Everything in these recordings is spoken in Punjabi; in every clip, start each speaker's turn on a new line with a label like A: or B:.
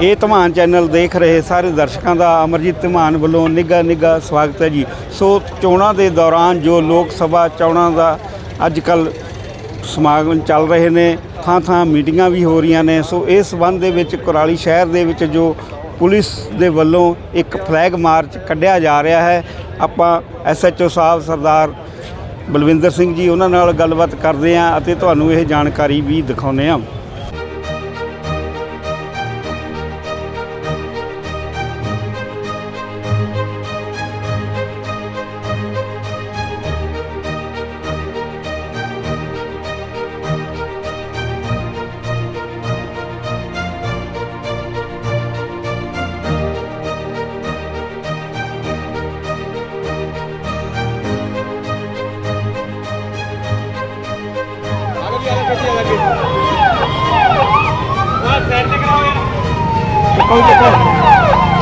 A: ਇਹ ਧਮਾਨ ਚੈਨਲ ਦੇਖ ਰਹੇ ਸਾਰੇ ਦਰਸ਼ਕਾਂ ਦਾ ਅਮਰਜੀਤ ਧਮਾਨ ਵੱਲੋਂ ਨਿੱਘਾ ਨਿੱਘਾ ਸਵਾਗਤ ਹੈ ਜੀ। ਸੋ ਚੋਣਾਂ ਦੇ ਦੌਰਾਨ ਜੋ ਲੋਕ ਸਭਾ ਚੋਣਾਂ ਦਾ ਅੱਜ ਕੱਲ ਸਮਾਗਮ ਚੱਲ ਰਹੇ ਨੇ ਥਾਂ ਥਾਂ ਮੀਟਿੰਗਾਂ ਵੀ ਹੋ ਰਹੀਆਂ ਨੇ। ਸੋ ਇਸ ਸੰਬੰਧ ਦੇ ਵਿੱਚ ਕੁਰਾਲੀ ਸ਼ਹਿਰ ਦੇ ਵਿੱਚ ਜੋ ਪੁਲਿਸ ਦੇ ਵੱਲੋਂ ਇੱਕ ਫਲੈਗ ਮਾਰਚ ਕੱਢਿਆ ਜਾ ਰਿਹਾ ਹੈ, ਆਪਾਂ ਐਸਐਚਓ ਸਾਹਿਬ ਸਰਦਾਰ ਬਲਵਿੰਦਰ ਸਿੰਘ ਜੀ ਉਹਨਾਂ ਨਾਲ ਗੱਲਬਾਤ ਕਰਦੇ ਹਾਂ ਅਤੇ ਤੁਹਾਨੂੰ ਇਹ ਜਾਣਕਾਰੀ ਵੀ ਦਿਖਾਉਂਦੇ ਹਾਂ।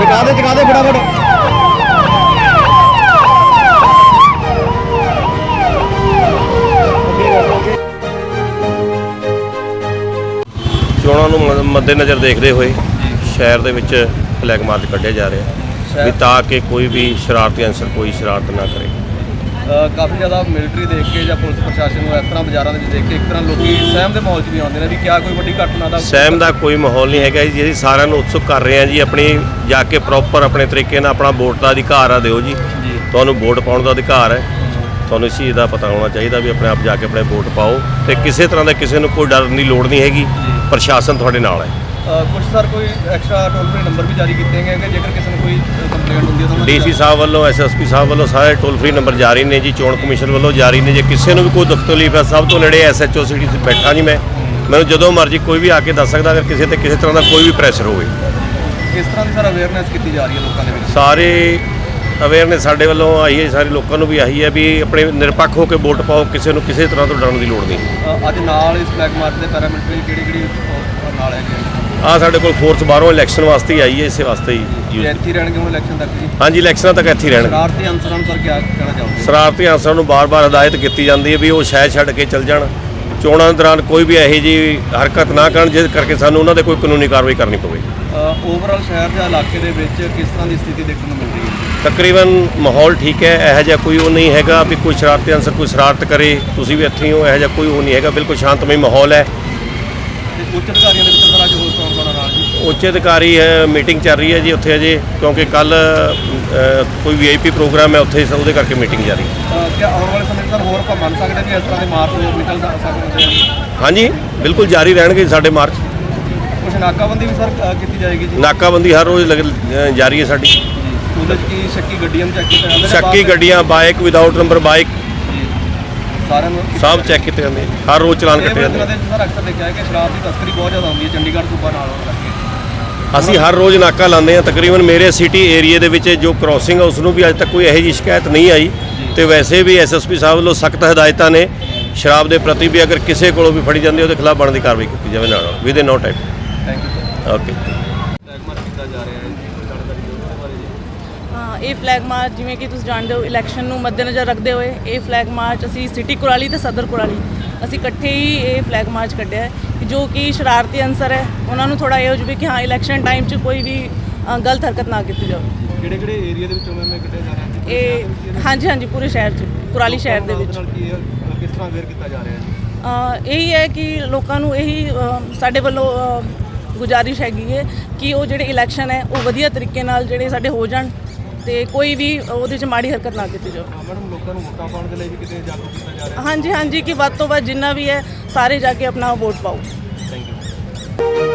B: ਚਕਾ ਦੇ ਚਕਾ ਦੇ ਫਟਾਫਟ
C: ਚੋਣਾਂ ਨੂੰ ਮ- ਮੱਦੇਨਜ਼ਰ ਦੇਖਦੇ ਹੋਏ ਸ਼ਹਿਰ ਦੇ ਵਿੱਚ ਫਲੈਗ ਮਾਰਚ ਕੱਢਿਆ ਜਾ ਰਿਹਾ ਵੀ ਤਾਂ ਕਿ ਕੋਈ ਵੀ ਸ਼ਰਾਰਤੀ ਅਨਸਰ ਕੋਈ ਸ਼ਰਾਰਤ ਨਾ ਕਰੇ।
B: ਕਾਫੀ ਜ਼ਿਆਦਾ ਮਿਲਟਰੀ ਦੇਖ ਕੇ ਜਾਂ ਪੁਲਿਸ ਪ੍ਰਸ਼ਾਸਨ ਨੂੰ ਇਸ ਤਰ੍ਹਾਂ ਬਾਜ਼ਾਰਾਂ ਦੇ ਵਿੱਚ ਦੇਖ ਕੇ ਇੱਕ ਤਰ੍ਹਾਂ ਲੋਕੀ ਸਹਿਮ ਦੇ ਮਾਹੌਲ 'ਚ ਵੀ ਆਉਂਦੇ ਨੇ ਵੀ ਕਿਆ ਕੋਈ ਵੱਡੀ ਘਟਨਾ ਦਾ
C: ਸਹਿਮ ਦਾ ਕੋਈ ਮਾਹੌਲ ਨਹੀਂ ਹੈਗਾ ਜੀ ਅਸੀਂ ਸਾਰਿਆਂ ਨੂੰ ਉਤਸੁਕ ਕਰ ਰਹੇ ਹਾਂ ਜੀ ਆਪਣੀ ਜਾ ਕੇ ਪ੍ਰੋਪਰ ਆਪਣੇ ਤਰੀਕੇ ਨਾਲ ਆਪਣਾ ਵੋਟ ਦਾ ਅਧਿਕਾਰ ਆ ਦਿਓ ਜੀ। ਤੁਹਾਨੂੰ ਵੋਟ ਪਾਉਣ ਦਾ ਅਧਿਕਾਰ ਹੈ। ਤੁਹਾਨੂੰ ਇਸ ਚੀਜ਼ ਦਾ ਪਤਾ ਹੋਣਾ ਚਾਹੀਦਾ ਵੀ ਆਪਣੇ ਆਪ ਜਾ ਕੇ ਆਪਣੇ ਵੋਟ ਪਾਓ ਤੇ ਕਿਸੇ ਤਰ੍ਹਾਂ ਦਾ ਕਿਸੇ ਨੂੰ ਕੋਈ ਡਰਨ ਦੀ ਲੋੜ ਨਹੀਂ ਹੈਗੀ। ਪ੍ਰਸ਼ਾਸਨ ਤੁਹਾਡੇ ਨਾਲ ਹੈ।
B: ਕੁਝ ਸਰ ਕੋਈ ਐਕਸਟਰਾ ਟੋਲ ਫ੍ਰੀ ਨੰਬਰ ਵੀ ਜਾਰੀ ਕੀਤੇ ਗਏ ਕਿ ਜੇਕਰ ਕਿਸੇ ਨੂੰ ਕੋਈ ਕੰਪਲੇਂਟ ਹੁੰਦੀ ਹੈ ਤਾਂ
C: ਡੀਸੀ ਸਾਹਿਬ ਵੱਲੋਂ ਐਸਐਸਪੀ ਸਾਹਿਬ ਵੱਲੋਂ ਸਾਰੇ ਟੋਲ ਫ੍ਰੀ ਨੰਬਰ ਜਾਰੀ ਨੇ ਜੀ ਚੋਣ ਕਮਿਸ਼ਨ ਵੱਲੋਂ ਜਾਰੀ ਨੇ। ਜੇ ਕਿਸੇ ਨੂੰ ਵੀ ਕੋਈ ਦੁੱਖ ਤਕਲੀਫ ਹੈ ਸਭ ਤੋਂ ਨੇੜੇ ਐਸਐਚਓ ਸਿਟੀ 'ਚ ਬੈਠਾ ਜੀ ਮੈਂ। ਮੈਨੂੰ ਜਦੋਂ ਮਰਜ਼ੀ ਕੋਈ ਵੀ ਆ ਕੇ ਦੱਸ ਸਕਦਾ ਅਗਰ ਕਿਸੇ ਤੇ ਕਿਸੇ ਤਰ੍ਹਾਂ ਦਾ ਕੋਈ ਵੀ ਪ੍ਰੈਸ਼ਰ ਹੋਵੇ।
B: ਕਿਸ ਤਰ੍ਹਾਂ ਦੀ ਸਰ ਅਵੇਅਰਨੈਸ ਕੀਤੀ ਜਾ ਰਹੀ ਹੈ ਲੋਕਾਂ ਦੇ ਵਿੱਚ?
C: ਸਾਰੇ ਅਵੇਅਰਨੈਸ ਸਾਡੇ ਵੱਲੋਂ ਆਈ ਹੈ ਸਾਰੇ ਲੋਕਾਂ ਨੂੰ ਵੀ ਆਹੀ ਹੈ ਵੀ ਆਪਣੇ ਨਿਰਪੱਖ ਹੋ ਕੇ ਵੋਟ ਪਾਓ ਕਿਸੇ ਨੂੰ ਕਿਸੇ ਤਰ੍ਹਾਂ ਤੋਂ ਡਰਨ ਦੀ ਲੋੜ ਨਹੀਂ।
B: ਅੱਜ ਨਾਲ ਇਸ ਫਲੈਗ ਮਾਰਚ ਦੇ ਪੈਰਾਮਿਲਟਰੀ ਕਿਹੜੀ ਕਿਹੜੀ ਨਾਲ ਹੈਗੇ
C: ਆ ਸਾਡੇ ਕੋਲ ਫੋਰਸ ਬਾਹਰੋਂ ਇਲੈਕਸ਼ਨ ਵਾਸਤੇ ਹੀ ਆਈ ਹੈ ਇਸੇ ਵਾਸਤੇ ਹੀ use-
B: ਇੱਥੇ ਰਹਿਣਗੇ ਹੁਣ ਇਲੈਕਸ਼ਨ ਤੱਕ ਜੀ?
C: ਹਾਂਜੀ ਇਲੈਕਸ਼ਨਾਂ ਤੱਕ ਇੱਥੇ ਹੀ ਰਹਿਣਗੇ।
B: ਸ਼ਰਾਰਤੀ ਅਨਸਰਾਂ ਨੂੰ ਸਰ ਕਿਆ ਕਹਿਣਾ ਚਾਹੋਗੇ?
C: ਸ਼ਰਾਰਤੀ ਅਨਸਰਾਂ ਨੂੰ ਬਾਰ-ਬਾਰ ਹਦਾਇਤ ਕੀਤੀ ਜਾਂਦੀ ਹੈ ਵੀ ਉਹ ਸ਼ਹਿਰ ਛੱਡ ਕੇ ਚੱਲ ਜਾਣ। ਚੋਣਾਂ ਦੌਰਾਨ ਕੋਈ ਵੀ ਇਹੋ ਜਿਹੀ ਹਰਕਤ ਨਾ ਕਰਨ ਜਿਸ ਕਰਕੇ ਸਾਨੂੰ ਉਹਨਾਂ ਦੇ ਕੋਈ ਕਾਨੂੰਨੀ ਕਾਰਵਾਈ ਕਰਨੀ ਪਵੇ।
B: ਓਵਰਆਲ ਸ਼ਹਿਰ ਦੇ ਇਲਾਕੇ ਦੇ ਵਿੱਚ ਕਿਸ ਤਰ੍ਹਾਂ ਦੀ ਸਥਿਤੀ ਦੇਖਣ ਨੂੰ ਮਿਲ ਰਹੀ ਹੈ?
C: ਤਕਰੀਬਨ ਮਾਹੌਲ ਠੀਕ ਹੈ ਇਹੋ ਜਿਹਾ ਕੋਈ ਉਹ ਨਹੀਂ ਹੈਗਾ ਵੀ ਕੋਈ ਸ਼ਰਾਰਤੀ ਅਨਸਰ ਕੋਈ ਸ਼ਰਾਰਤ ਕਰੇ ਤੁਸੀਂ ਵੀ ਇੱਥੇ ਹੀ ਹੋ ਇਹੋ ਜਿਹਾ ਕੋਈ ਉਹ ਨਹੀਂ ਹੈਗਾ ਬਿਲਕੁਲ ਸ਼ਾਂਤਮਈ ਮਾਹੌਲ ਹੈ।
B: ਤੇ ਉੱਚ ਅਧਿਕਾਰੀਆਂ ਦੇ ਵਿੱਚ ਸਰ ਅੱਜ ਹੋਰ ਕੌਣ ਕੌਣ ਆ ਨਾਲ ਜੀ
C: ਉੱਚ ਅਧਿਕਾਰੀ ਹੈ ਮੀਟਿੰਗ ਚੱਲ ਰਹੀ ਹੈ ਜੀ ਉੱਥੇ ਅਜੇ ਕਿਉਂਕਿ ਕੱਲ ਕੋਈ ਵੀਆਈਪੀ ਪ੍ਰੋਗਰਾਮ ਹੈ ਉੱਥੇ ਉਹਦੇ ਕਰਕੇ ਮੀਟਿੰਗ ਜਾਰੀ ਹੈ।
B: ਕਿਆ ਆਉਣ ਵਾਲੇ ਸਮੇਂ 'ਚ ਸਰ ਹੋਰ ਆਪਾਂ ਮੰਨ ਸਕਦੇ ਕਿ ਇਸ ਤਰ੍ਹਾਂ ਦੇ ਮਾਰਚ ਨਿਕਲ ਸਕ- ਸਕਦੇ
C: ਹਾਂਜੀ ਬਿਲਕੁਲ ਜਾਰੀ ਰਹਿਣਗੇ ਸਾਡੇ ਮਾਰਚ।
B: ਕੁਝ ਨਾਕਾਬੰਦੀ ਵੀ ਸਰ ਅਹ ਕੀਤੀ ਜਾਏਗੀ ਜੀ?
C: ਨਾਕਾਬੰਦੀ ਹਰ ਰੋਜ਼ ਜਾਰੀ ਹੈ ਸਾਡੀ।
B: ਉਹਦੇ ਕੀ ਸ਼ੱਕੀ ਗੱਡੀਆਂ ਨੂੰ ਚੈੱਕ ਕੀਤਾ ਜਾਂਦਾ ਜਾਂ
C: ਸ਼ੱਕੀ
B: ਬਾਅਦ
C: ਗੱਡੀਆਂ ਬਾਈਕ ਵਿਦਆਊਟ ਨੰਬਰ ਬਾਈਕ
B: ਜੀ ਸਾਰਿਆਂ ਨੂੰ
C: ਸਭ ਚੈੱਕ ਕੀਤੇ ਜਾਂਦੇ। ਹਰ ਰੋਜ਼ ਚਲਾਨ ਕੱਟੇ ਜਾਂਦੇ
B: ਵਿੱਚ ਸਰ ਅਕਸਰ ਦੇਖਿਆ ਹੈ ਕਿ ਸ਼ਰਾਬ ਦੀ ਤਸਕਰੀ ਬਹੁਤ ਜ਼ਿਆਦਾ ਹੁੰਦੀ ਹੈ ਚੰਡੀਗੜ੍ਹ ਸੂਬਾ ਨਾਲ
C: ਅਸੀਂ ਹਰ ਰੋਜ਼ ਨਾਕਾ ਲਾਉਂਦੇ ਆ ਤਕਰੀਬਨ ਮੇਰੇ ਸਿਟੀ ਏਰੀਆ ਦੇ ਵਿੱਚ ਜੋ ਕ੍ਰਾਸਿੰਗ ਆ ਉਸ ਨੂੰ ਵੀ ਅੱਜ ਤੱਕ ਕੋਈ ਇਹੋ ਜਿਹੀ ਸ਼ਿਕਾਇਤ ਨਹੀਂ ਆਈ। ਤੇ ਵੈਸੇ ਵੀ ਐਸਐਸਪੀ ਸਾਹਿਬ ਵੱਲੋਂ ਸਖਤ ਹਦਾਇਤਾਂ ਨੇ। ਸ਼ਰਾਬ ਦੇ ਪ੍ਰਤੀ ਵੀ ਅਗਰ ਕਿਸੇ ਕੋਲੋਂ ਵੀ ਫੜੀ ਜਾਂਦੀ ਹੈ, ਉਹਦੇ ਖਿਲਾਫ ਬਣਦੀ ਕਾਰਵਾਈ ਕੀਤੀ ਜਾਵੇ ਨਾਲ within no time
B: thank you sir
C: okay
B: flag march ਕੀਤਾ ਜਾ ਰਿਹਾ ਹੈ ਜੀ ਕੋਈ ਜਾਣਕਾਰੀ ਦਿਓ ਉਹਦੇ ਬਾਰੇ ਜੀ।
D: ਹਾਂ ਇਹ ਫਲੈਗ ਮਾਰਚ ਜਿਵੇਂ ਕਿ ਤੁਸੀਂ ਜਾਣਦੇ ਹੋ ਇਲੈਕਸ਼ਨ ਨੂੰ ਮੱਦੇਨਜ਼ਰ ਰੱਖਦੇ ਹੋਏ ਇਹ ਫਲੈਗ ਮਾਰਚ ਅਸੀਂ ਸਿਟੀ ਕੁਰਾਲੀ ਤੇ ਸਦਰ ਕੁਰਾਲੀ ਅਸੀਂ ਇਕੱਠੇ ਹੀ ਇਹ ਫਲੈਗ ਮਾਰਚ ਕੱਢਿਆ ਜੋ ਕਿ ਸ਼ਰਾਰਤੀ ਅਨਸਰ ਹੈ ਉਹਨਾਂ ਨੂੰ ਥੋੜਾ ਇਹ ਹੋ ਜਾਵੇ ਕਿ ਹਾਂ ਇਲੈਕਸ਼ਨ ਟਾਈਮ 'ਚ ਕੋਈ ਵੀ ਗਲਤ ਹਰਕਤ ਨਾ ਕੀਤੀ ਜਾਵੇ।
B: ਕਿਹੜੇ ਕਿਹੜੇ ਏਰੀਆ ਦੇ ਵਿੱਚੋਂ ਮੈਂ ਕੱਢਿਆ ਜਾ ਰਿਹਾ ਹੈ?
D: ਇਹ ਹਾਂਜੀ ਹਾਂਜੀ ਪੂਰੇ ਸ਼ਹਿਰ 'ਚ ਕੁਰਾਲੀ ਸ਼ਹਿਰ ਦੇ ਵਿੱਚ।
B: ਕਿਸ ਤਰ੍ਹਾਂ ਅਵੇਅਰ ਕੀਤਾ ਜਾ ਰਿਹਾ ਹੈ?
D: ਇਹੀ ਹੈ ਕਿ ਲੋਕਾਂ ਨੂੰ ਇਹੀ ਸਾਡੇ ਵੱਲੋਂ ਗੁਜ਼ਾਰਿਸ਼ ਹੈਗੀ ਹੈ ਕਿ ਉਹ ਜਿਹੜੇ ਇਲੈਕਸ਼ਨ ਹੈ ਉਹ ਵਧੀਆ ਤਰੀਕੇ ਨਾਲ ਜਿਹੜੇ ਸਾਡੇ ਹੋ ਜਾਣ। ਤੇ ਕੋਈ ਵੀ ਉਹਦੇ 'ਚ ਮਾੜੀ ਹਰਕਤ ਨਾ ਕੀਤੀ ਜਾਵੇ।
B: ਮੈਡਮ ਲੋਕਾਂ ਨੂੰ ਵੋਟਾਂ ਪਾਉਣ ਦੇ ਲਈ ਵੀ ਕਿਤੇ ਜਾਗਰੂਕ ਕੀਤਾ ਜਾ ਰਿਹਾ
D: ਹਾਂਜੀ ਹਾਂਜੀ ਕਿ ਵੱਧ ਤੋਂ ਵੱਧ ਜਿੰਨਾ ਵੀ ਹੈ ਸਾਰੇ ਜਾ ਕੇ ਆਪਣਾ ਵੋਟ ਪਾਓ। Thank you